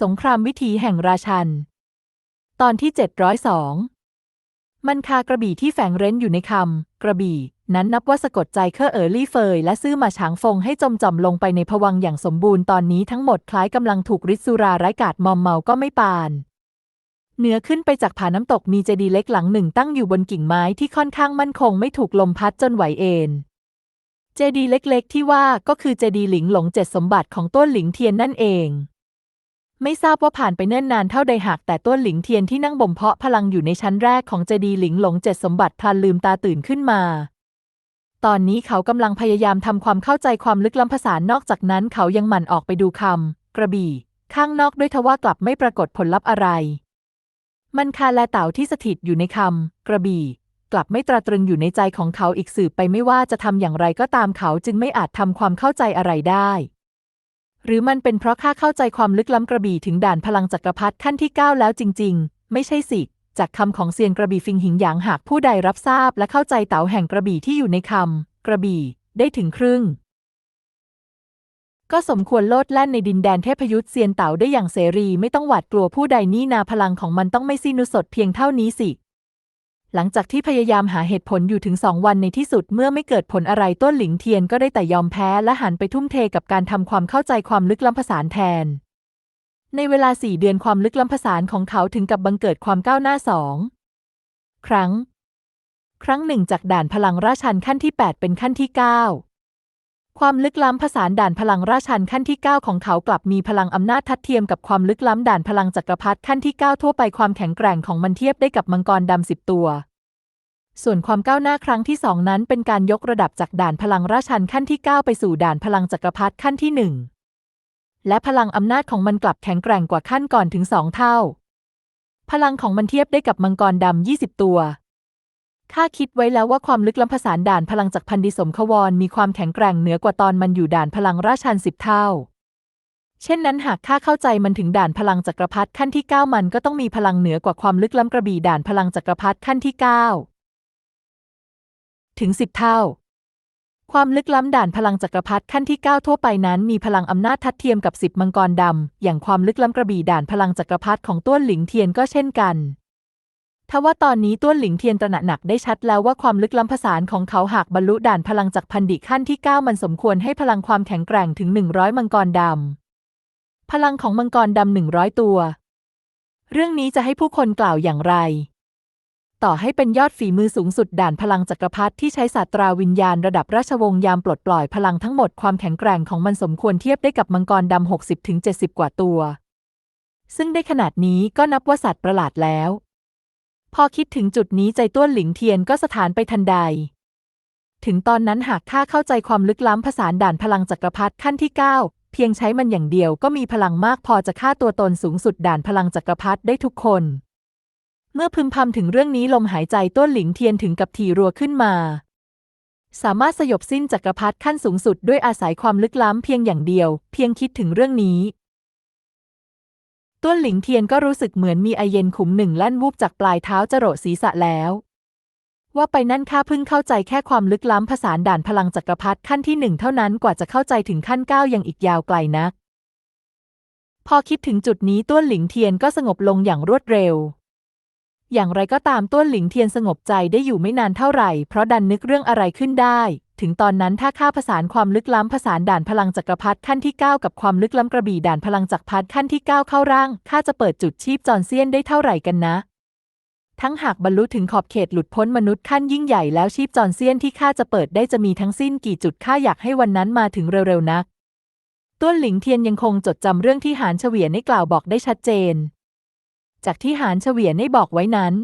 สงครามวิถีแห่งราชัน ตอนที่ 702 มันคากระบี่ที่แฝงเร้นอยู่ในคำ กระบี่ นั้นนับว่าสะกดใจเคอเอ๋อลี่เฟย และซื่อมาฉางฟงให้จมจอมลงไปในผวังอย่างสมบูรณ์ตอนนี้ทั้งหมดคล้ายกำลังถูกริสุราร้ายกาจมอมเมาก็ไม่ปาน เหนือขึ้นไปจากผาน้ำตกมีเจดีย์เล็กหลังหนึ่งตั้งอยู่บนกิ่งไม้ที่ค่อนข้างมั่นคงไม่ถูกลมพัดจนไหวเอ็นเจดีย์เล็กๆ ที่ว่าก็คือเจดีย์หลิงหลงเจ็ดสมบัติของต้นหลิงเทียนนั่นเอง ไม่ทราบว่าผ่านไปเนิ่นนานเท่าใดหากแต่ต้นหลิงเทียนที่นั่งบ่มเพาะพลังอยู่ในชั้นแรกของเจดีหลิงหลงเจ็ดสมบัติพลันลืมตาตื่นขึ้นมา ตอนนี้เขากำลังพยายามทำความเข้าใจความลึกล้ำภาษานอกจากนั้นเขายังหมั่นออกไปดูคำกระบี่ ข้างนอกด้วยทว่ากลับไม่ปรากฏผลลัพธ์อะไร มันคาและเต่าที่สถิตอยู่ในคำกระบี่ กลับไม่ตราตรึงอยู่ในใจของเขาอีกสืบไปไม่ว่าจะทำอย่างไรก็ตามเขาจึงไม่อาจทำความเข้าใจอะไรได้ หรือมันเป็นเพราะข้าเข้าใจความลึกล้ำกระบี่ถึงด่านพลังจักรพรรดิขั้นที่ 9 แล้วจริง ๆ ไม่ใช่สิ จากคำของเซียนกระบี่ฟิงหิงหยางหากผู้ใดรับทราบและเข้าใจเต๋าแห่งกระบี่ที่อยู่ในคำกระบี่ได้ถึงครึ่ง ก็สมควรโลดแล่นในดินแดนเทพยุทธเซียนเต๋าได้อย่างเสรีไม่ต้องหวาดกลัวผู้ใดนี่นาพลังของมันต้องไม่สิ้นนุสดเพียงเท่านี้สิ หลังจากที่พยายามหาเหตุผลอยู่ถึงสองวันในที่สุดเมื่อไม่เกิดผลอะไรต้นหลิงเทียนก็ได้แต่ยอมแพ้และหันไปทุ่มเทกับการทำความเข้าใจความลึกล้ำภาษานแทน ในเวลาสี่เดือนความลึกล้ำภาษานของเขาถึงกับบังเกิดความก้าวหน้าสองครั้ง ครั้งหนึ่งจากด่านพลังราชันขั้นที่ 8 เป็นขั้นที่ 9 ความลึกล้ำภาษานด่านพลังราชันขั้นที่ 9 ของเขากลับมีพลังอำนาจทัดเทียมกับความลึกล้ำด่านพลังจักรพรรดิขั้นที่ 9 ทั่วไปความแข็งแกร่งของมันเทียบได้กับมังกรดำสิบตัว ส่วนความก้าวหน้าครั้งที่สองนั้นเป็นการยกระดับจากด่านพลังราชันขั้นที่ 9 ไปสู่ด่านพลังจักรพรรดิขั้นที่หนึ่งและพลังอำนาจของมันกลับแข็งแกร่งกว่าขั้นก่อนถึงสองเท่า พลังของมันเทียบได้กับมังกรดำ20 ตัว ข้าคิดไว้แล้วว่าความลึกล้ำภาษานด่านพลังจากพันดิสมควรมีความแข็งแกร่งเหนือกว่าตอนมันอยู่ด่านพลังราชันสิบเท่า เช่นนั้นหากข้าเข้าใจมันถึงด่านพลังจักรพรรดิขั้นที่ 9 มันก็ต้องมีพลังเหนือกว่าความลึกล้ำกระบี่ด่านพลังจักรพรรดิขั้นที่ 9 ถึง 10 เท่า ความลึกล้ำด่านพลังจักรพรรดิขั้นที่ 9 ทั่วไปนั้น มีพลังอำนาจทัดเทียมกับ10มังกรดำอย่างความลึกล้ำกระบี่ด่านพลังจักรพรรดิของต้วนหลิงเทียนก็เช่นกัน ทว่าตอนนี้ต้วนหลิงเทียนตระหนักหนักได้ชัดแล้วว่าความลึกล้ำภาษานของเขาหากบรรลุด่านพลังจากพันดิขั้นที่ 9 มันสมควรให้พลังความแข็งแกร่งถึง 100 มังกรดำ พลังของมังกรดำ100ตัว เรื่องนี้จะให้ผู้คนกล่าวอย่างไร ต่อให้เป็นยอดฝีมือสูงสุดด่านพลังจักรพรรดิที่ใช้ศาสตราวิญญาณระดับราชวงศ์ยามปลดปล่อยพลังทั้งหมดความแข็งแกร่งของมันสมควรเทียบได้กับมังกรดำ60-70 กว่าตัว ซึ่งได้ขนาดนี้ก็นับว่าสัตว์ประหลาดแล้ว พอคิดถึงจุดนี้ใจต้วนหลิงเทียนก็สถานไปทันใด ถึงตอนนั้นหากข้าเข้าใจความลึกล้ำภาษานด่านพลังจักรพรรดิขั้นที่ 9 เพียงใช้มันอย่างเดียวก็มีพลังมากพอจะฆ่าตัวตนสูงสุดด่านพลังจักรพรรดิได้ทุกคน เมื่อพึมพำถึงเรื่องนี้ลมหายใจต้วนหลิงเทียนถึงกับทีรัวขึ้นมา สามารถสยบสิ้นจักรพรรดิขั้นสูงสุดด้วยอาศัยความลึกล้ำเพียงอย่างเดียว เพียงคิดถึงเรื่องนี้ ต้วนหลิงเทียนก็รู้สึกเหมือนมีไอเย็นขุมหนึ่งลั่นวูบจากปลายเท้าจรดศีรษะแล้ว ว่าไปนั่นข้าเพิ่งเข้าใจแค่ความลึกล้ำภาษานด่านพลังจักรพรรดิขั้นที่หนึ่งเท่านั้นกว่าจะเข้าใจถึงขั้นเก้ายังอีกยาวไกลนัก พอคิดถึงจุดนี้ต้วนหลิงเทียนก็สงบลงอย่างรวดเร็ว อย่างไรก็ตามต้วนหลิงเทียนสงบใจได้อยู่ไม่นานเท่าไหร่ เพราะดันนึกเรื่องอะไรขึ้นได้ ถึงตอนนั้นถ้าข้าผสานความลึกล้ำผสานด่านพลังจักรพรรดิขั้นที่ 9 กับความลึกล้ำกระบี่ด่านพลังจักรพรรดิขั้นที่ 9 เข้าร่างข้าจะเปิดจุดชีพจรเซียนได้เท่าไหร่กันนะ ทั้งหากบรรลุถึงขอบเขตหลุดพ้นมนุษย์ขั้นยิ่งใหญ่แล้วชีพจรเซียนที่ข้าจะเปิดได้จะมีทั้งสิ้นกี่จุดข้าอยากให้วันนั้นมาถึงเร็วๆนักต้วนหลิงเทียนยังคงจดจำเรื่องที่หานเฉวียนได้กล่าวบอกได้ชัดเจน จากที่หานเฉวียนได้บอกไว้นั้น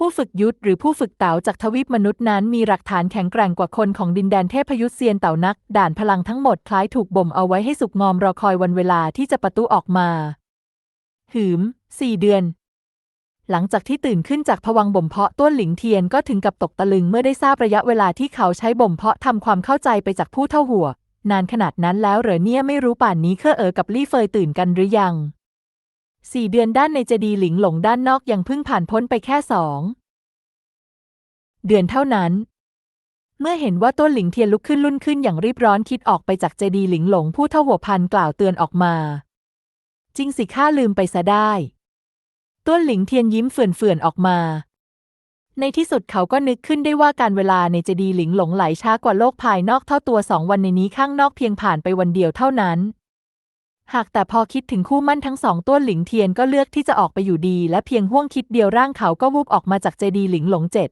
ผู้ฝึกยุทธหรือผู้ฝึกเต๋าจากทวีปมนุษย์นั้นมีหลักฐานแข็งแกร่งกว่าคนของดินแดนเทพยุทธเซียนเต่านัก ด่านพลังทั้งหมดคล้ายถูกบ่มเอาไว้ให้สุกงอมรอคอยวันเวลาที่จะประตูออกมา หืมสี่เดือน หลังจากที่ตื่นขึ้นจากผวังบ่มเพาะต้วนหลิงเทียนก็ถึงกับตกตะลึงเมื่อได้ทราบระยะเวลาที่เขาใช้บ่มเพาะทำความเข้าใจไปจากผู้เท่าหัว นานขนาดนั้นแล้วเหรอเนี่ยไม่รู้ป่านนี้เคอเอ๋อกับลี่เฟยตื่นกันหรือยัง สี่เดือนด้านในเจดีหลิงหลงด้านนอกยังเพิ่งผ่านพ้นไปแค่สองเดือนเท่านั้น เมื่อเห็นว่าต้นหลิงเทียนลุกขึ้นลุ่นขึ้นอย่างรีบร้อนคิดออกไปจากเจดีหลิงหลงผู้เท่าหัวพันกล่าวเตือนออกมา จริงสิข้าลืมไปซะได้ ต้นหลิงเทียนยิ้มเฟื่อนๆออกมา ในที่สุดเขาก็นึกขึ้นได้ว่าการเวลาในเจดีหลิงหลงไหลช้ากว่าโลกภายนอกเท่าตัวสองวันในนี้ข้างนอกเพียงผ่านไปวันเดียวเท่านั้น หากแต่พอคิดถึงคู่มั่นทั้งสองต้วหลิงเทียนก็เลือกที่จะออกไปอยู่ดี และเพียงห่วงคิดเดียวร่างเขาก็วูบออกมาจากเจดีหลิงหลงเจ็ด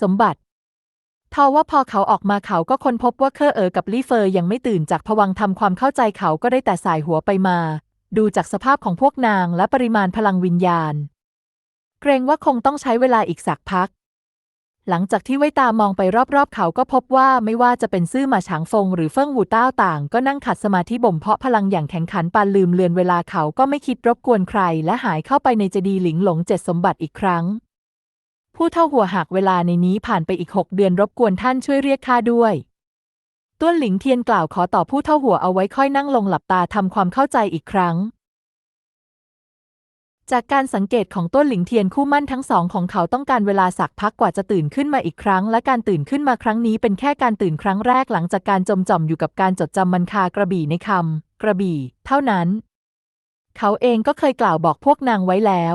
สมบัติทว่าพอเขาออกมาเขาก็ค้นพบว่าเคอเอ๋อกับลี่เฟอร์ยังไม่ตื่นจากผวังทำความเข้าใจเขาก็ได้แต่สายหัวไปมา ดูจากสภาพของพวกนางและปริมาณพลังวิญญาณ เกรงว่าคงต้องใช้เวลาอีกสักพัก หลังจากที่ไว้ตามองไปรอบๆ เขาก็พบว่าไม่ว่าจะเป็นซื่อหมาฉางฟงหรือเฟิ่งวูต้าต่าง ก็นั่งขัดสมาธิบ่มเพาะพลังอย่างแข็งขันปานลืมเลือนเวลาเขาก็ไม่คิดรบกวนใคร และหายเข้าไปในเจดีหลิงหลงเจ็ดสมบัติอีกครั้ง ผู้เท่าหัวหากเวลาในนี้ผ่านไปอีกหกเดือนรบกวนท่านช่วยเรียกข้าด้วยต้วนหลิงเทียนกล่าวขอต่อผู้เท่าหัวเอาไว้ค่อยนั่งลงหลับตาทำความเข้าใจอีกครั้ง จากการสังเกตของต้นหลิงเทียนคู่มั่นทั้งสองของเขาต้องการเวลาสักพักกว่าจะตื่นขึ้นมาอีกครั้ง และการตื่นขึ้นมาครั้งนี้เป็นแค่การตื่นครั้งแรกหลังจากการจมจ่อมอยู่กับการจดจำมันคากระบี่ในคำกระบี่ เท่านั้น เขาเองก็เคยกล่าวบอกพวกนางไว้แล้ว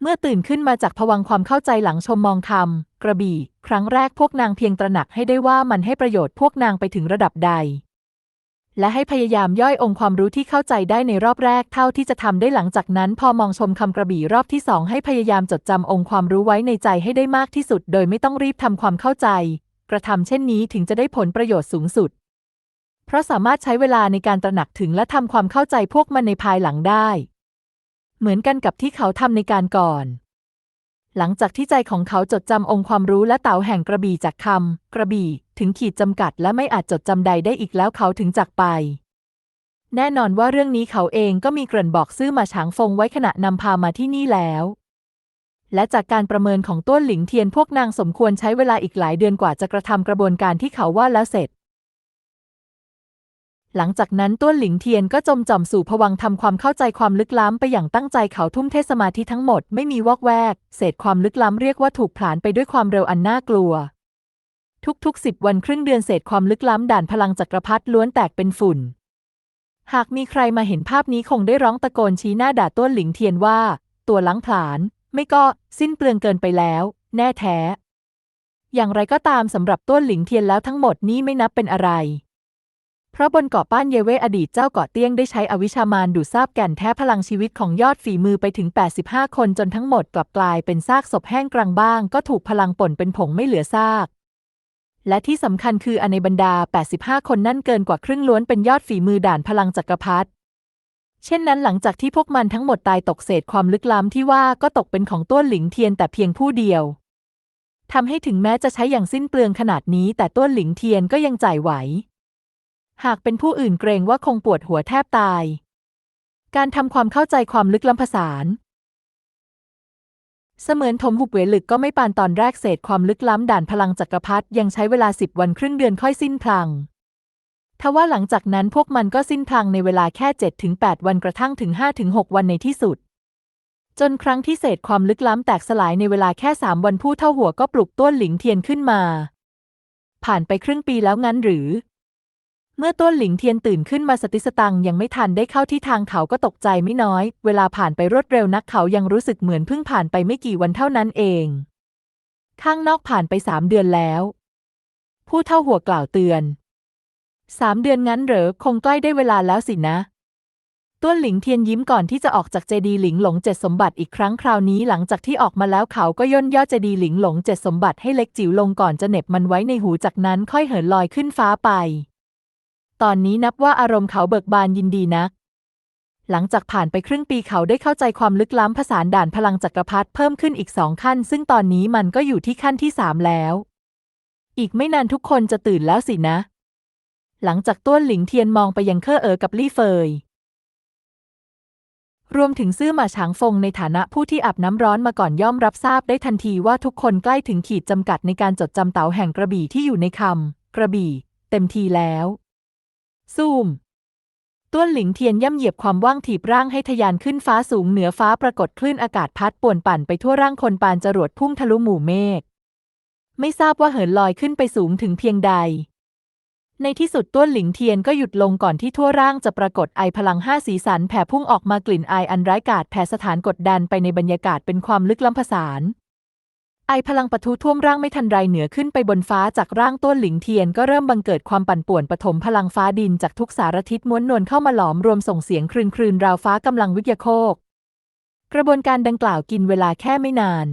เมื่อตื่นขึ้นมาจากผวังความเข้าใจหลังชมมองคำกระบี่ ครั้งแรกพวกนางเพียงตระหนักให้ได้ว่ามันให้ประโยชน์พวกนางไปถึงระดับใด และให้พยายามย่อยองค์ความรู้ที่เข้าใจได้ในรอบแรกเท่าที่จะทำได้หลังจากนั้น พอมองชมคำกระบี่รอบที่สองให้พยายามจดจำองค์ความรู้ไว้ในใจให้ได้มากที่สุด โดยไม่ต้องรีบทำความเข้าใจ กระทำเช่นนี้ถึงจะได้ผลประโยชน์สูงสุด เพราะสามารถใช้เวลาในการตระหนักถึงและทำความเข้าใจพวกมันในภายหลังได้ เหมือนกันกับที่เขาทำในการก่อน หลังจากที่ใจของเขาจดจำองค์ความรู้และเต่าแห่งกระบี่จากคำกระบี่ ถึงขีดจำกัดและไม่อาจจดจำใดได้อีกแล้วเขาถึงจากไป แน่นอนว่าเรื่องนี้เขาเองก็มีเกริ่นบอกซื่อมาฉางฟงไว้ขณะนำพามาที่นี่แล้ว และจากการประเมินของต้วนหลิงเทียนพวกนางสมควรใช้เวลาอีกหลายเดือนกว่าจะกระทำกระบวนการที่เขาว่าแล้วเสร็จ หลังจากนั้นต้วนหลิงเทียนก็จมจ่อมสู่ผวังทำความเข้าใจความลึกล้ำไปอย่างตั้งใจเขาทุ่มเทสมาธิทั้งหมดไม่มีวอกแวก เศษความลึกล้ำเรียกว่าถูกผลาญไปด้วยความเร็วอันน่ากลัว ทุกๆสิบวันครึ่งเดือนเศษความลึกล้ำด่านพลังจักรพรรดิล้วนแตกเป็นฝุ่น หากมีใครมาเห็นภาพนี้คงได้ร้องตะโกนชี้หน้าด่าต้วนหลิงเทียนว่า ตัวล้างผลาญไม่ก็สิ้นเปลืองเกินไปแล้ว แน่แท้ อย่างไรก็ตามสำหรับต้วนหลิงเทียนแล้วทั้งหมดนี้ไม่นับเป็นอะไร เพราะบนเกาะป้านเยเวอดีตเจ้าเกาะเตี้ยงได้ใช้อวิชามานดูดซาบแก่นแท้พลังชีวิตของยอดฝีมือไปถึง 85 คนจนทั้งหมดกลับกลายเป็นซากศพแห้งกรังบ้าง ก็ถูกพลังป่นเป็นผงไม่เหลือซากและที่สำคัญคืออในบรรดา 85 คนนั่นเกินกว่าครึ่งล้วนเป็นยอดฝีมือด่านพลังจักรพรรดิ เช่นนั้นหลังจากที่พวกมันทั้งหมดตายตกเศษความลึกล้ำที่ว่าก็ตกเป็นของต้วนหลิงเทียนแต่เพียงผู้เดียว ทำให้ถึงแม้จะใช้อย่างสิ้นเปลืองขนาดนี้ แต่ต้วนหลิงเทียนก็ยังจ่ายไหว หากเป็นผู้อื่นเกรงว่าคงปวดหัวแทบตาย การทำความเข้าใจความลึกล้ำผสานเสมือนถมหุบเหวลึกก็ไม่ปานตอนแรกเศษความลึกล้ำด่านพลังจักรพรรดิยังใช้เวลาสิบวันครึ่งเดือนค่อยสิ้นพลัง ทว่าหลังจากนั้นพวกมันก็สิ้นพลังในเวลาแค่7ถึง8วันกระทั่งถึง5ถึง6วันในที่สุด จนครั้งที่เศษความลึกล้ำแตกสลายในเวลาแค่สามวันผู้เท่าหัวก็ปลุกต้วนหลิงเทียนขึ้นมา ผ่านไปครึ่งปีแล้วงั้นหรือ เมื่อต้นหลิงเทียนตื่นขึ้นมาสติสตังยังไม่ทันได้เข้าที่ทางเขาก็ตกใจไม่น้อย เวลาผ่านไปรวดเร็วนักเขายังรู้สึกเหมือนเพิ่งผ่านไปไม่กี่วันเท่านั้นเอง ข้างนอกผ่านไปสามเดือนแล้ว ผู้เท่าหัวกล่าวเตือนสามเดือนงั้นเหรอคงใกล้ได้เวลาแล้วสินะต้วนหลิงเทียนยิ้มก่อนที่จะออกจากเจดีหลิงหลงเจ็ดสมบัติอีกครั้งคราวนี้หลังจากที่ออกมาแล้วเขาก็ย่นย่อเจดีหลิงหลงเจ็ดสมบัติให้เล็กจิ๋วลงก่อนจะเหน็บมันไว้ในหูจากนั้นค่อยเหินลอยขึ้นฟ้าไป ตอนนี้นับว่าอารมณ์เขาเบิกบานยินดีนัก หลังจากผ่านไปครึ่งปีเขาได้เข้าใจความลึกล้ำผสานด่านพลังจักรพรรดิเพิ่มขึ้นอีกสองขั้น ซึ่งตอนนี้มันก็อยู่ที่ขั้นที่สามแล้ว อีกไม่นานทุกคนจะตื่นแล้วสินะ หลังจากต้วนหลิงเทียนมองไปยังเคอเอ๋อกับลี่เฟยรวมถึงซื่อหมาฉางฟงในฐานะผู้ที่อาบน้ำร้อนมาก่อนย่อมรับทราบได้ทันทีว่าทุกคนใกล้ถึงขีดจำกัดในการจดจำเต๋าแห่งกระบี่ที่อยู่ในคำกระบี่ เต็มทีแล้ว ซูม ต้วนหลิงเทียนย่ำเหยียบความว่างถีบร่างให้ทะยานขึ้นฟ้าสูงเหนือฟ้าปรากฏคลื่นอากาศพัดป่วนปั่นไปทั่วร่างคนปานจรวดพุ่งทะลุหมู่เมฆ ไม่ทราบว่าเหินลอยขึ้นไปสูงถึงเพียงใด ในที่สุดต้วนหลิงเทียนก็หยุดลงก่อนที่ทั่วร่างจะปรากฏไอพลังห้าสีสันแผ่พุ่งออกมากลิ่นไออันร้ายกาจแผ่สถานกดดันไปในบรรยากาศเป็นความลึกล้ำผสาน ไอพลังปะทุท่วมร่างไม่ทันไรเหนือขึ้นไปบนฟ้าจากร่างต้นหลิงเทียนก็เริ่มบังเกิดความปั่นป่วนปฐมพลังฟ้าดินจากทุกสารทิศม้วนนวลเข้ามาหลอมรวมส่งเสียงครืนครืนราวฟ้ากำลังวิทยโคก กระบวนการดังกล่าวกินเวลาแค่ไม่นาน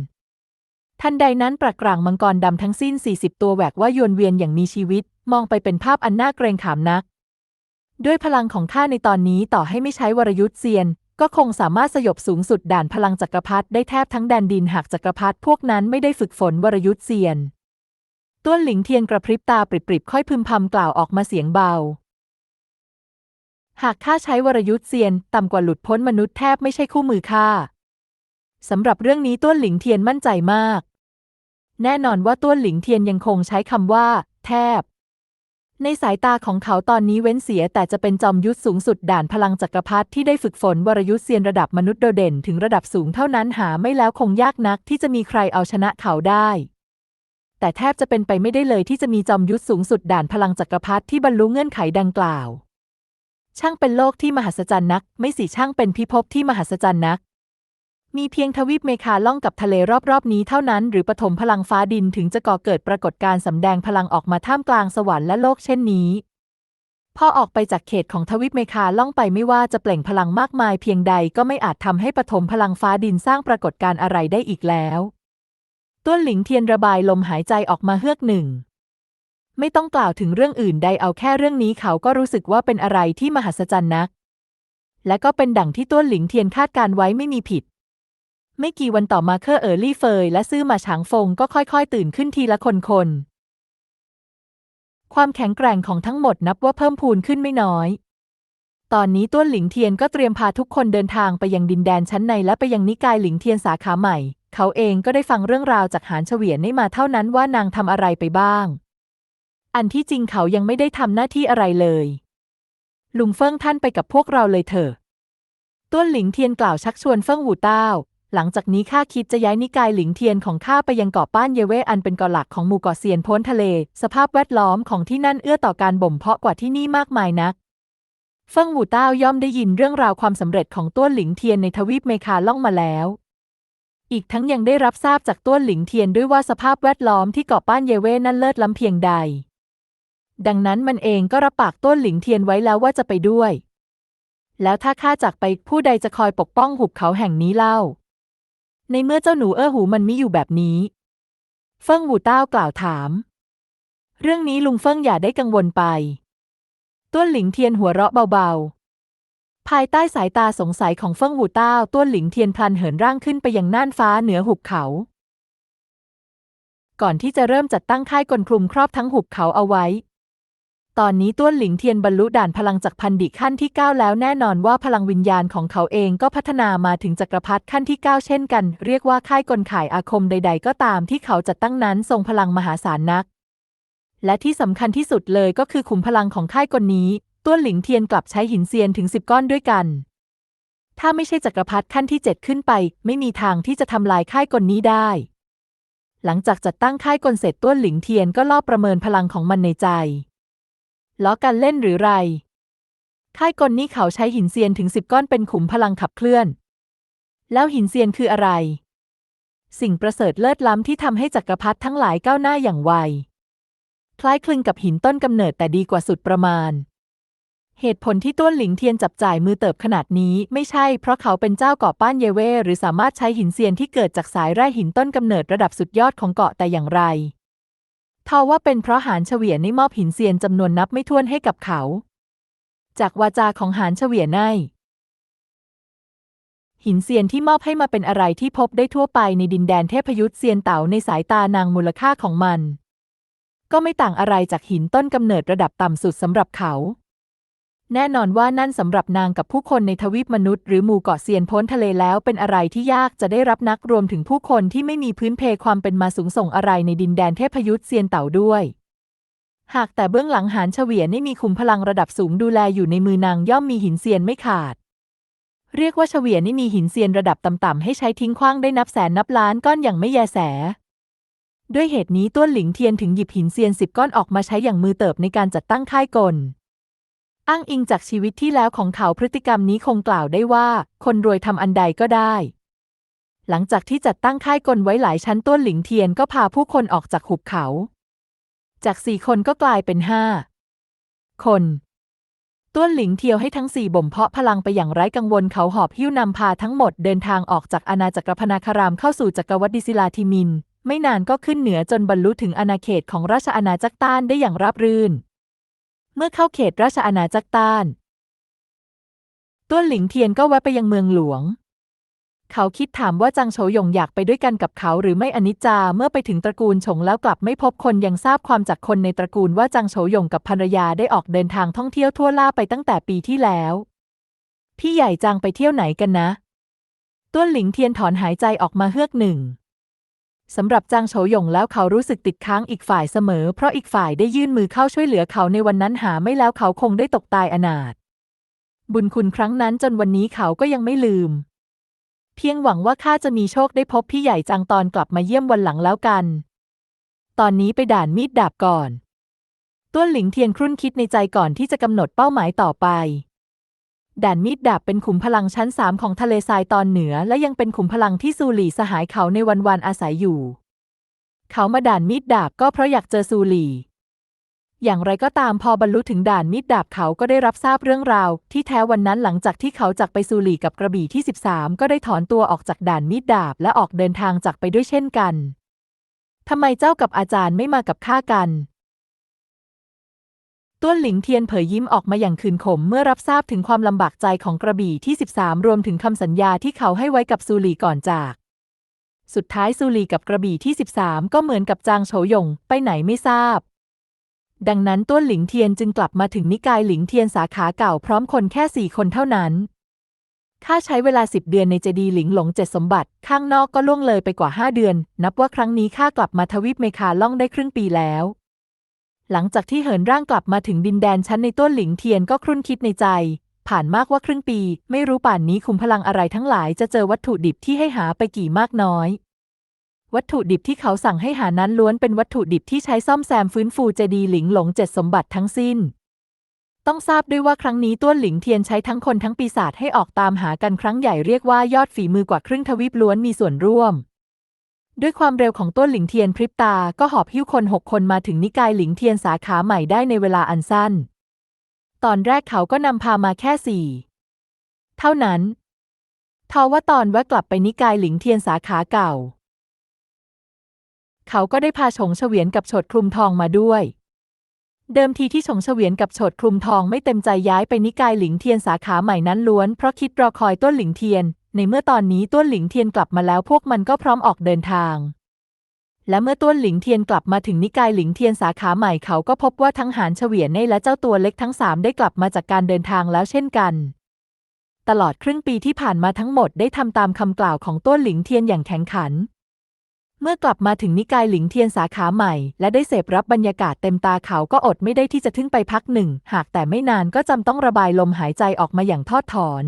ทันใดนั้นปรักกลางมังกรดำทั้งสิ้น 40 ตัวแหวกว่ายวนเวียนอย่างมีชีวิต มองไปเป็นภาพอันน่าเกรงขามนัก ด้วยพลังของข้าในตอนนี้ต่อให้ไม่ใช้วรยุทธ์เซียน ก็คงสามารถสยบสูงสุดด่านพลังจักรพรรดิได้แทบทั้งแดนดินหากจักรพรรดิพวกนั้นไม่ได้ฝึกฝนวรยุทธ์เซียน ต้วนหลิงเทียนกระพริบตาปริบๆค่อยพึมพำกล่าวออกมาเสียงเบา หากข้าใช้วรยุทธ์เซียนต่ำกว่าหลุดพ้นมนุษย์แทบไม่ใช่คู่มือข้าสำหรับเรื่องนี้ต้วนหลิงเทียนมั่นใจมาก แน่นอนว่าต้วนหลิงเทียนยังคงใช้คำว่า แทบ ในสายตาของเขาตอนนี้เว้นเสียแต่จะเป็นจอมยุทธสูงสุดด่านพลังจักรพรรดิที่ได้ฝึกฝนวรยุทธ์เซียนระดับมนุษย์โดดเด่นถึงระดับสูงเท่านั้นหาไม่แล้วคงยากนักที่จะมีใครเอาชนะเขาได้ แต่แทบจะเป็นไปไม่ได้เลยที่จะมีจอมยุทธสูงสุดด่านพลังจักรพรรดิที่บรรลุเงื่อนไขดังกล่าว ช่างเป็นโลกที่มหัศจรรย์นัก ไม่สิช่างเป็นพิภพที่มหัศจรรย์นัก มีเพียงทวีปเมคาล่องกับทะเลรอบๆนี้เท่านั้นหรือปฐมพลังฟ้าดินถึงจะก่อเกิดปรากฏการณ์สำแดงพลังออกมาท่ามกลางสวรรค์และโลกเช่นนี้ พอออกไปจากเขตของทวีปเมคาล่องไปไม่ว่าจะเปล่งพลังมากมายเพียงใดก็ไม่อาจทำให้ปฐมพลังฟ้าดินสร้างปรากฏการณ์อะไรได้อีกแล้วต้วนหลิงเทียนระบายลมหายใจออกมาเฮือกหนึ่ง ไม่ต้องกล่าวถึงเรื่องอื่นใดเอาแค่เรื่องนี้เขาก็รู้สึกว่าเป็นอะไรที่มหัศจรรย์นัก และก็เป็นดั่งที่ต้วนหลิงเทียนคาดการไว้ไม่มีผิด ไม่กี่วันต่อมาเคอร์เออร์ลี่เฟยและซื่อมาฉางฟงก็ค่อยๆ ตื่นขึ้นทีละคนคน ความแข็งแกร่งของทั้งหมดนับว่าเพิ่มพูนขึ้นไม่น้อย ตอนนี้ต้วนหลิงเทียนก็เตรียมพาทุกคนเดินทางไปยังดินแดนชั้นในและไปยังนิกายหลิงเทียนสาขาใหม่ เขาเองก็ได้ฟังเรื่องราวจากหานเฉวียนได้มาเท่านั้นว่านางทำอะไรไปบ้าง อันที่จริงเขายังไม่ได้ทำหน้าที่อะไรเลย ลุงเฟิ่งท่านไปกับพวกเราเลยเถอะต้วนหลิงเทียนกล่าวชักชวนเฟิ่งหูเต้า หลังจากนี้ข้าคิดจะย้ายนิกายหลิงเทียนของข้าไปยังเกาะป้านเยเวอันเป็นเกาะหลักของหมู่เกาะเซียนพ้นทะเล สภาพแวดล้อมของที่นั่นเอื้อต่อการบ่มเพาะกว่าที่นี่มากมายนัก เฟิงหูเต้าย่อมได้ยินเรื่องราวความสำเร็จของต้วนหลิงเทียนในทวีปเมคาล่องมาแล้ว อีกทั้งยังได้รับทราบจากต้วนหลิงเทียนด้วยว่าสภาพแวดล้อมที่เกาะป้านเยเวนั่นเลิศล้ำเพียงใด ดังนั้นมันเองก็รับปากต้วนหลิงเทียนไว้แล้วว่าจะไปด้วย แล้วถ้าข้าจากไปผู้ใดจะคอยปกป้องหุบเขาแห่งนี้เล่า ในเมื่อเจ้าหนูเอ้อหูมันมิอยู่แบบนี้ เฟิ่งหูเต้ากล่าวถาม เรื่องนี้ลุงเฟิ่งอย่าได้กังวลไป ต้วนหลิงเทียนหัวเราะเบาๆ ภายใต้สายตาสงสัยของเฟิ่งหูเต้าต้วนหลิงเทียนพลันเหินร่างขึ้นไปยังน่านฟ้าเหนือหุบเขา ก่อนที่จะเริ่มจัดตั้งค่ายกลคลุมครอบทั้งหุบเขาเอาไว้ ตอนนี้ต้วนหลิงเทียนบรรลุด่านพลังจากพันดิขั้นที่ 9 แล้วแน่นอนว่าพลังวิญญาณของเขาเองก็พัฒนามาถึงจักรพรรดิขั้นที่ 9 เช่นกัน เรียกว่าค่ายกลข่ายอาคมใด ๆ ก็ตามที่เขาจัดตั้งนั้นทรงพลังมหาศาลนัก และที่สำคัญที่สุดเลยก็คือขุมพลังของค่ายกลนี้ต้วนหลิงเทียนกลับใช้หินเซียนถึง 10 ก้อนด้วยกัน ถ้าไม่ใช่จักรพรรดิขั้นที่ 7 ขึ้นไป ไม่มีทางที่จะทำลายค่ายกลนี้ได้ หลังจากจัดตั้งค่ายกลเสร็จต้วนหลิงเทียนก็ลอบประเมินพลังของมันในใจ ล้อกันเล่นหรือไร ค่ายกลนี้เขาใช้หินเซียนถึงสิบก้อนเป็นขุมพลังขับเคลื่อน แล้วหินเซียนคืออะไร สิ่งประเสริฐเลิศล้ำที่ทำให้จักรพรรดิทั้งหลายก้าวหน้าอย่างไว คล้ายคลึงกับหินต้นกำเนิดแต่ดีกว่าสุดประมาณ เหตุผลที่ต้วนหลิงเทียนจับจ่ายมือเติบขนาดนี้ไม่ใช่เพราะเขาเป็นเจ้าเกาะป้านเยเว่หรือสามารถใช้หินเซียนที่เกิดจากสายแร่หินต้นกำเนิดระดับสุดยอดของเกาะแต่อย่างไร ทว่าเป็นเพราะหานเฉวียนได้มอบหินเซียนจำนวนนับไม่ถ้วนให้กับเขา จากวาจาของหานเฉวียนในหินเซียนที่มอบให้มาเป็นอะไรที่พบได้ทั่วไปในดินแดนเทพยุทธเซียนเต๋าในสายตานางมูลค่าของมัน ก็ไม่ต่างอะไรจากหินต้นกำเนิดระดับต่ำสุดสำหรับเขา แน่นอนว่านั่นสำหรับนางกับผู้คนในทวีปมนุษย์หรือหมู่เกาะเซียนพ้นทะเลแล้วเป็นอะไรที่ยากจะได้รับนักรวมถึงผู้คนที่ไม่มีพื้นเพความเป็นมาสูงส่งอะไรในดินแดนเทพยุทธเซียนเต่าด้วย หากแต่เบื้องหลังหานเฉวียนไม่มีคุมพลังระดับสูงดูแลอยู่ในมือนางย่อมมีหินเซียนไม่ขาด เรียกว่าเฉวียนนี่มีหินเซียนระดับต่ำๆให้ใช้ทิ้งขว้างได้นับแสนนับล้านก้อนอย่างไม่แยแสด้วยเหตุนี้ต้วนหลิงเทียนถึงหยิบหินเซียนสิบก้อนออกมาใช้อย่างมือเติบในการจัดตั้งค่ายกล อ้างอิงจากชีวิตที่แล้วของเขาพฤติกรรมนี้คงกล่าวได้ว่า คนรวยทำอันใดก็ได้ หลังจากที่จัดตั้งค่ายกลไว้หลายชั้นต้นหลิงเทียนก็พาผู้คนออกจากหุบเขา จากสี่คนก็กลายเป็นห้าคนต้วนหลิงเทียวให้ทั้งสี่บ่มเพาะพลังไปอย่างไร้กังวลเขาหอบหิ้วนำพาทั้งหมดเดินทางออกจากอาณาจักรพนาคารามเข้าสู่จักรวรรดิศิลาธิมิน ไม่นานก็ขึ้นเหนือจนบรรลุถึงอาณาเขตของราชอาณาจักรต้านได้อย่างราบรื่น เมื่อเข้าเขตราชอาณาจักรต้านต้วนหลิงเทียนก็แวะไปยังเมืองหลวง เขาคิดถามว่าจางโฉหยงอยากไปด้วยกันกับเขาหรือไม่อนิจจาเมื่อไปถึงตระกูลฉงแล้วกลับไม่พบคนยังทราบความจากคนในตระกูลว่าจางโฉหยงกับภรรยาได้ออกเดินทางท่องเที่ยวทั่วล่าไปตั้งแต่ปีที่แล้ว พี่ใหญ่จางไปเที่ยวไหนกันนะต้วนหลิงเทียนถอนหายใจออกมาเฮือกหนึ่ง สำหรับจางโฉหยงแล้วเขารู้สึกติดค้างอีกฝ่ายเสมอ เพราะอีกฝ่ายได้ยื่นมือเข้าช่วยเหลือเขาในวันนั้นหาไม่แล้วเขาคงได้ตกตายอนาถบุญคุณครั้งนั้นจนวันนี้เขาก็ยังไม่ลืม เพียงหวังว่าข้าจะมีโชคได้พบพี่ใหญ่จางตอนกลับมาเยี่ยมวันหลังแล้วกัน ตอนนี้ไปด่านมีดดาบก่อน ต้วนหลิงเทียนครุ่นคิดในใจก่อนที่จะกำหนดเป้าหมายต่อไป ด่านมีดดาบเป็นขุมพลังชั้นสามของทะเลทรายตอนเหนือ และยังเป็นขุมพลังที่ซูหลี่สหายเขาในวันวานอาศัยอยู่ เขามาด่านมีดดาบก็เพราะอยากเจอซูหลี่อย่างไรก็ตามพอบรรลุถึงด่านมีดดาบเขาก็ได้รับทราบเรื่องราว ที่แท้วันนั้นหลังจากที่เขาจากไปซูหลี่กับกระบี่ที่ 13 ก็ได้ถอนตัวออกจากด่านมีดดาบและออกเดินทางจากไปด้วยเช่นกันทำไมเจ้ากับอาจารย์ไม่มากับข้ากัน ต้วนหลิงเทียนเผยยิ้มออกมาอย่างคืนขมเมื่อรับทราบถึงความลำบากใจของกระบี่ที่ 13 รวมถึงคำสัญญาที่เขาให้ไว้กับซูหลี่ก่อนจาก สุดท้ายซูหลี่กับกระบี่ที่ 13 ก็เหมือนกับจางโฉหยง ไปไหนไม่ทราบ ดังนั้นต้วนหลิงเทียนจึงกลับมาถึงนิกายหลิงเทียนสาขาเก่าพร้อมคนแค่สี่คนเท่านั้นข้าใช้เวลาสิบเดือนในเจดีหลิงหลงเจ็ดสมบัติ ข้างนอกก็ล่วงเลยไปกว่าห้าเดือน นับว่าครั้งนี้ข้ากลับมาทวีปเมคาล่องได้ครึ่งปีแล้ว หลังจากที่เหินร่างกลับมาถึงดินแดนชั้นในต้นหลิงเทียนก็ครุ่นคิดในใจ ผ่านมากว่าครึ่งปี ไม่รู้ป่านนี้คุมพลังอะไรทั้งหลายจะเจอวัตถุดิบที่ให้หาไปกี่มากน้อย วัตถุดิบที่เขาสั่งให้หานั้นล้วนเป็นวัตถุดิบที่ใช้ซ่อมแซมฟื้นฟูเจดีหลิงหลงเจ็ดสมบัติทั้งสิ้น ต้องทราบด้วยว่าครั้งนี้ต้วนหลิงเทียนใช้ทั้งคนทั้งปีศาจให้ออกตามหากันครั้งใหญ่เรียกว่ายอดฝีมือกว่าครึ่งทวีปล้วนมีส่วนร่วม ด้วยความเร็วของต้นหลิงเทียนพริบตาก็หอบหิ้วคนหกคนมาถึงนิกายหลิงเทียนสาขาใหม่ได้ในเวลาอันสั้น ตอนแรกเขาก็นำพามาแค่สี่เท่านั้นทว่าตอนแวะกลับไปนิกายหลิงเทียนสาขาเก่า เขาก็ได้พาฉงเฉวียนกับโฉดคลุมทองมาด้วย เดิมทีที่ฉงเฉวียนกับโฉดคลุมทองไม่เต็มใจย้ายไปนิกายหลิงเทียนสาขาใหม่นั้นล้วนเพราะคิดรอคอยต้นหลิงเทียน ในเมื่อตอนนี้ต้นหลิงเทียนกลับมาแล้วพวกมันก็พร้อมออกเดินทาง และเมื่อต้นหลิงเทียนกลับมาถึงนิกายหลิงเทียนสาขาใหม่เขาก็พบว่าทั้งหานเฉวียนในและเจ้าตัวเล็กทั้งสามได้กลับมาจากการเดินทางแล้วเช่นกัน ตลอดครึ่งปีที่ผ่านมาทั้งหมดได้ทำตามคำกล่าวของต้นหลิงเทียนอย่างแข็งขัน เมื่อกลับมาถึงนิกายหลิงเทียนสาขาใหม่ และได้เสพรับบรรยากาศเต็มตาเขาก็อดไม่ได้ที่จะทึ่งไปพักหนึ่ง หากแต่ไม่นานก็จำต้องระบายลมหายใจออกมาอย่างทอดถอน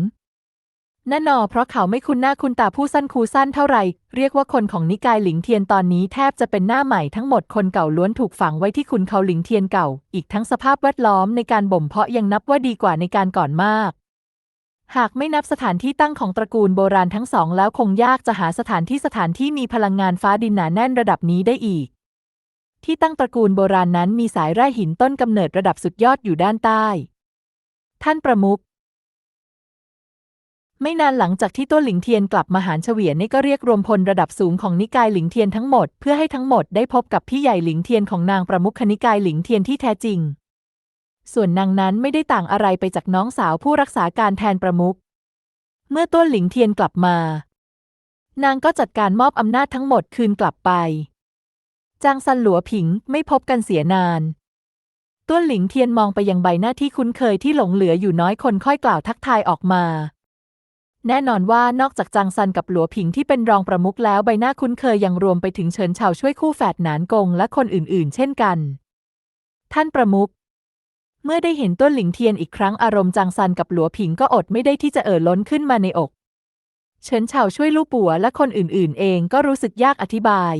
แน่นอนเพราะเขาไม่คุ้นหน้าคุ้นตาผู้สั้นคูสั้นเท่าไหร่ เรียกว่าคนของนิกายหลิงเทียนตอนนี้แทบจะเป็นหน้าใหม่ทั้งหมดคนเก่าล้วนถูกฝังไว้ที่คุณเขาหลิงเทียนเก่า อีกทั้งสภาพแวดล้อมในการบ่มเพาะยังนับว่าดีกว่าในการก่อนมาก หากไม่นับสถานที่ตั้งของตระกูลโบราณทั้งสองแล้วคงยากจะหาสถานที่สถานที่มีพลังงานฟ้าดินหนาแน่นระดับนี้ได้อีก ที่ตั้งตระกูลโบราณนั้นมีสายแร่หินต้นกำเนิดระดับสุดยอดอยู่ด้านใต้ ท่านประมุข ไม่นานหลังจากที่ต้นหลิงเทียนกลับมาหารเฉวียนนี่ก็เรียกรวมพลระดับสูงของนิกายหลิงเทียนทั้งหมดเพื่อให้ทั้งหมดได้พบกับพี่ใหญ่หลิงเทียนของนางประมุขนิกายหลิงเทียนที่แท้จริง ส่วนนางนั้นไม่ได้ต่างอะไรไปจากน้องสาวผู้รักษาการแทนประมุขเมื่อต้นหลิงเทียนกลับมา นางก็จัดการมอบอำนาจทั้งหมดคืนกลับไปจางซันหลัวผิงไม่พบกันเสียนานต้นหลิงเทียนมองไปยังใบหน้าที่คุ้นเคยที่หลงเหลืออยู่น้อยคนค่อยกล่าวทักทายออกมา แน่นอนว่านอกจากจางซันกับหลัวผิงที่เป็นรองประมุขแล้วใบหน้าคุ้นเคยยังรวมไปถึงเฉินเฉาช่วยคู่แฝดหนานกงและคนอื่นๆ เช่นกัน ท่านประมุขเมื่อได้เห็นต้นหลิงเทียนอีกครั้งอารมณ์จางซันกับหลัวผิงก็อดไม่ได้ที่จะเอ่อล้นขึ้นมาในอก เฉินเฉาช่วยลูกปัวและคนอื่นๆ เองก็รู้สึกยากอธิบาย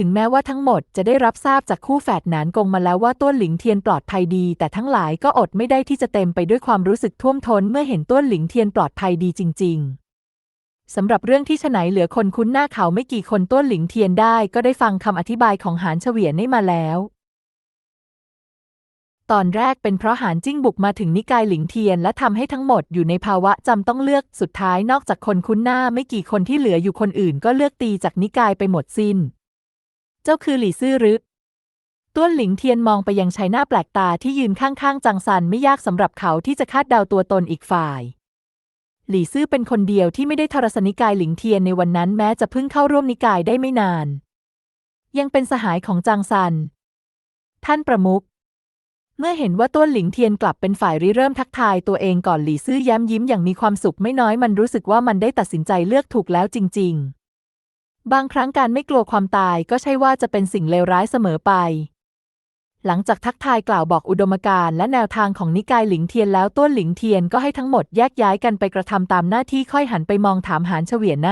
ถึงแม้ว่าทั้งหมดจะได้รับทราบจากคู่แฝดหนานกงมาแล้วว่าต้วนหลิงเทียนปลอดภัยดี แต่ทั้งหลายก็อดไม่ได้ที่จะเต็มไปด้วยความรู้สึกท่วมท้นเมื่อเห็นต้วนหลิงเทียนปลอดภัยดีจริง ๆสำหรับเรื่องที่ฉไหนเหลือคนคุ้นหน้าเขาไม่กี่คนต้วนหลิงเทียนได้ก็ได้ฟังคำอธิบายของหานเฉวียนได้มาแล้ว ตอนแรกเป็นเพราะหานจิ้งบุกมาถึงนิกายหลิงเทียนและทำให้ทั้งหมดอยู่ในภาวะจำต้องเลือกสุดท้ายนอกจากคนคุ้นหน้าไม่กี่คนที่เหลืออยู่คนอื่นก็เลือกตีจากนิกายไปหมดสิ้น เจ้าคือหลี่ซื่อหรือต้วนหลิงเทียนมองไปยังชายหน้าแปลกตาที่ยืนข้างๆ จังซันไม่ยากสำหรับเขาที่จะคาดเดาตัวตนอีกฝ่าย หลี่ซื่อเป็นคนเดียวที่ไม่ได้ทรสนิกายหลิงเทียนในวันนั้นแม้จะเพิ่งเข้าร่วมนิกายได้ไม่นาน ยังเป็นสหายของจางซัน ท่านประมุขเมื่อเห็นว่าต้วนหลิงเทียนกลับเป็นฝ่ายริเริ่มทักทายตัวเองก่อนหลี่ซื่อแย้มยิ้มอย่างมีความสุขไม่น้อยมันรู้สึกว่ามันได้ตัดสินใจเลือกถูกแล้วจริง ๆ บางครั้งการไม่กลัวความตายก็ใช่ว่าจะเป็นสิ่งเลวร้ายเสมอไป หลังจากทักทายกล่าวบอกอุดมการณ์และแนวทางของนิกายหลิงเทียนแล้วต้วนหลิงเทียนก็ให้ทั้งหมดแยกย้ายกันไปกระทำตามหน้าที่ค่อยหันไปมองถามหานเฉวียนใน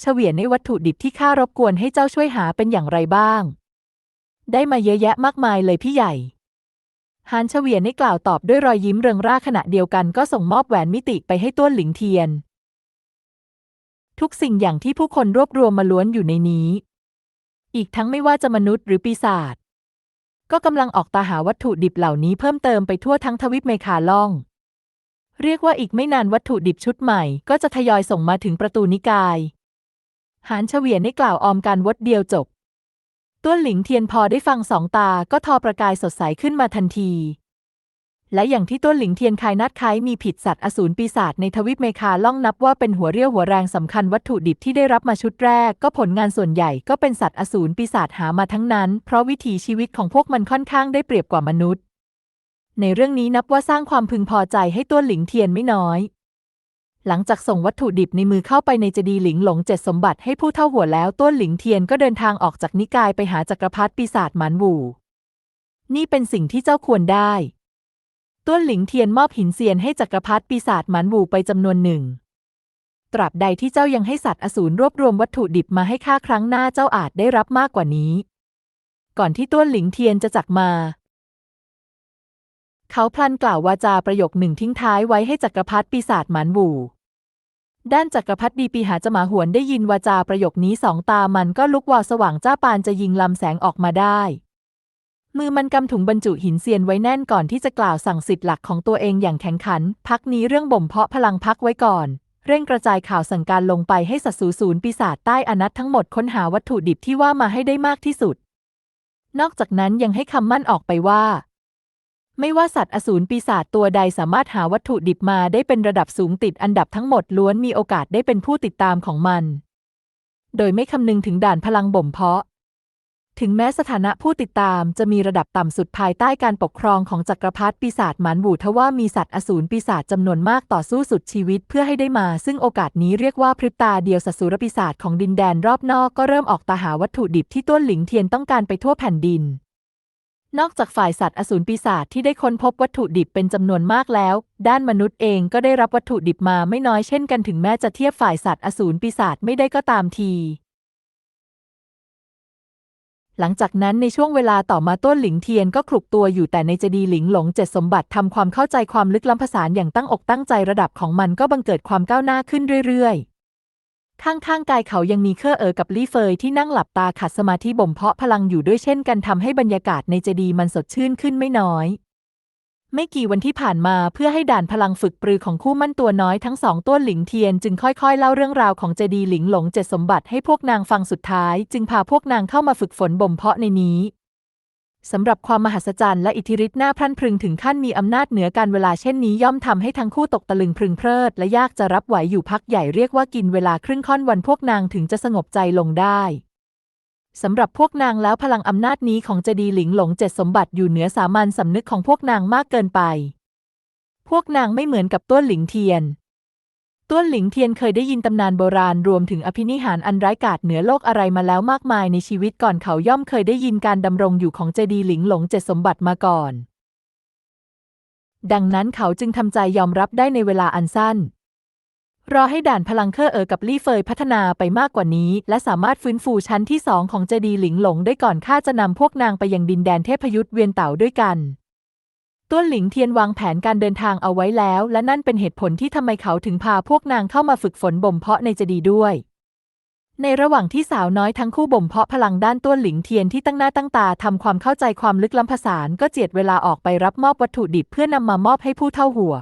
เฉวียนในวัตถุดิบที่ข้ารบกวนให้เจ้าช่วยหาเป็นอย่างไรบ้าง ได้มาเยอะแยะมากมายเลยพี่ใหญ่ฮานเฉวียนได้กล่าวตอบด้วยรอยยิ้มเริงร่าขณะเดียวกันก็ส่งมอบแหวนมิติไปให้ต้วนหลิงเทียน ทุกสิ่งอย่างที่ผู้คนรวบรวมมาล้วนอยู่ในนี้ อีกทั้งไม่ว่าจะมนุษย์หรือปีศาจก็กำลังออกตาหาวัตถุดิบเหล่านี้เพิ่มเติมไปทั่วทั้งทวิปเมคาล่อง เรียกว่าอีกไม่นานวัตถุดิบชุดใหม่ ก็จะทยอยส่งมาถึงประตูนิกาย หานเฉวียนได้กล่าวออมการวดเดียวจบ ต้วนหลิงเทียนพอได้ฟังสองตาก็ทอประกายสดใสขึ้นมาทันที และอย่างที่ต้นหลิงเทียนคายนัดคายมีผิดสัตว์อสูรปีศาจในทวิปเมคาล่องนับว่าเป็นหัวเรี่ยวหัวแรงสำคัญวัตถุดิบที่ได้รับมาชุดแรก ก็ผลงานส่วนใหญ่ก็เป็นสัตว์อสูรปีศาจหามาทั้งนั้น เพราะวิถีชีวิตของพวกมันค่อนข้างได้เปรียบกว่ามนุษย์ ในเรื่องนี้นับว่าสร้างความพึงพอใจให้ต้วนหลิงเทียนไม่น้อย หลังจากส่งวัตถุดิบในมือเข้าไปในเจดีหลิงหลงเจ็ดสมบัติให้ผู้เท่าหัวแล้วต้วนหลิงเทียนก็เดินทางออกจากนิกายไปหาจักรพรรดิปีศาจหมันหวูนี่เป็นสิ่งที่เจ้าควรได้ ต้วนหลิงเทียนมอบหินเซียนให้จักรพรรดิปีศาจหมันหูไปจำนวนหนึ่ง ตราบใดที่เจ้ายังให้สัตว์อสูรรวบรวมวัตถุดิบมาให้ข้าครั้งหน้าเจ้าอาจได้รับมากกว่านี้ ก่อนที่ต้วนหลิงเทียนจะจักมา เขาพลันกล่าววาจาประโยคหนึ่งทิ้งท้ายไว้ให้จักรพรรดิปีศาจหมันหูด้านจักรพรรดิปีหาจะมาหวนได้ยินวาจาประโยคนี้สองตามันก็ลุกวาวสว่างจ้าปานจะยิงลำแสงออกมาได้ มือมันกำถุงบรรจุหินเซียนไว้แน่นก่อนที่จะกล่าวสั่งสิทธิ์หลักของตัวเองอย่างแข็งขัน พักนี้เรื่องบ่มเพาะพลังพักไว้ก่อน เร่งกระจายข่าวสั่งการลงไปให้สัตว์สูศูนย์ปีศาจใต้อนัตทั้งหมดค้นหาวัตถุดิบที่ว่ามาให้ได้มากที่สุด นอกจากนั้นยังให้คำมั่นออกไปว่า ไม่ว่าสัตว์อสูรปีศาจตัวใดสามารถหาวัตถุดิบมาได้เป็นระดับสูงติดอันดับทั้งหมดล้วนมีโอกาสได้เป็นผู้ติดตามของมัน โดยไม่คำนึงถึงด่านพลังบ่มเพาะ ถึงแม้สถานะผู้ติดตามจะมีระดับต่ำสุดภายใต้การปกครองของจักรพรรดิปีศาจหมันหวูทว่ามีสัตว์อสูรปีศาจจำนวนมากต่อสู้สุดชีวิตเพื่อให้ได้มา ซึ่งโอกาสนี้เรียกว่าพริบตาเดียวสัตว์สูรปีศาจของดินแดนรอบนอกก็เริ่มออกตาหาวัตถุดิบที่ต้วนหลิงเทียนต้องการไปทั่วแผ่นดิน นอกจากฝ่ายสัตว์อสูรปีศาจที่ได้ค้นพบวัตถุดิบเป็นจำนวนมากแล้ว ด้านมนุษย์เองก็ได้รับวัตถุดิบมาไม่น้อยเช่นกันถึงแม้จะเทียบฝ่ายสัตว์อสูรปีศาจไม่ได้ก็ตามที หลังจากนั้นในช่วงเวลาต่อมาต้นหลิงเทียนก็คลุกตัวอยู่แต่ในเจดีหลิงหลงเจ็ดสมบัติทำความเข้าใจความลึกล้ำภาษานอย่างตั้งอกตั้งใจระดับของมันก็บังเกิดความก้าวหน้าขึ้นเรื่อยๆ ข้างๆกายเขายังมีเครือเออกับลี่เฟยที่นั่งหลับตาขัดสมาธิบ่มเพาะพลังอยู่ด้วยเช่นกันทำให้บรรยากาศในเจดีมันสดชื่นขึ้นไม่น้อย ไม่กี่วันที่ผ่านมาเพื่อให้ด่านพลังฝึกปรือของคู่มั่นตัวน้อยทั้งสองต้นหลิงเทียนจึงค่อยๆ เล่าเรื่องราวของเจดีหลิงหลงเจ็ดสมบัติให้พวกนางฟังสุดท้าย จึงพาพวกนางเข้ามาฝึกฝนบ่มเพาะในนี้สำหรับความมหัศจรรย์และอิทธิฤทธิ์หน้าพรั่นพรึงถึงขั้นมีอำนาจเหนือการเวลาเช่นนี้ย่อมทำให้ทั้งคู่ตกตะลึงพรึงเพลิด และยากจะรับไหวอยู่พักใหญ่เรียกว่ากินเวลาครึ่งค่อนวันพวกนางถึงจะสงบใจลงได้ สำหรับพวกนางแล้วพลังอำนาจนี้ของเจดีหลิงหลงเจ็ดสมบัติอยู่เหนือสามัญสำนึกของพวกนางมากเกินไป พวกนางไม่เหมือนกับต้นหลิงเทียน ต้วนหลิงเทียนเคยได้ยินตำนานโบราณรวมถึงอภินิหารอันร้ายกาจเหนือโลกอะไรมาแล้วมากมายในชีวิตก่อนเขาย่อมเคยได้ยินการดำรงอยู่ของเจดีหลิงหลงเจ็ดสมบัติมาก่อน ดังนั้นเขาจึงทำใจยอมรับได้ในเวลาอันสั้น รอให้ด่านพลังเคอร์เออกับลี่เฟยพัฒนาไปมากกว่านี้ และสามารถฟื้นฟูชั้นที่สองของเจดีหลิงหลงได้ก่อนข้าจะนำพวกนางไปยังดินแดนเทพยุทธเวียนเต่าด้วยกันต้วนหลิงเทียนวางแผนการเดินทางเอาไว้แล้ว และนั่นเป็นเหตุผลที่ทำไมเขาถึงพาพวกนางเข้ามาฝึกฝนบ่มเพาะในเจดีด้วย ในระหว่างที่สาวน้อยทั้งคู่บ่มเพาะพลังด้านต้วนหลิงเทียนที่ตั้งหน้าตั้งตาทำความเข้าใจความลึกล้ำผสานก็เจียดเวลาออกไปรับมอบวัตถุดิบเพื่อนำมามอบให้ผู้เท่าหัว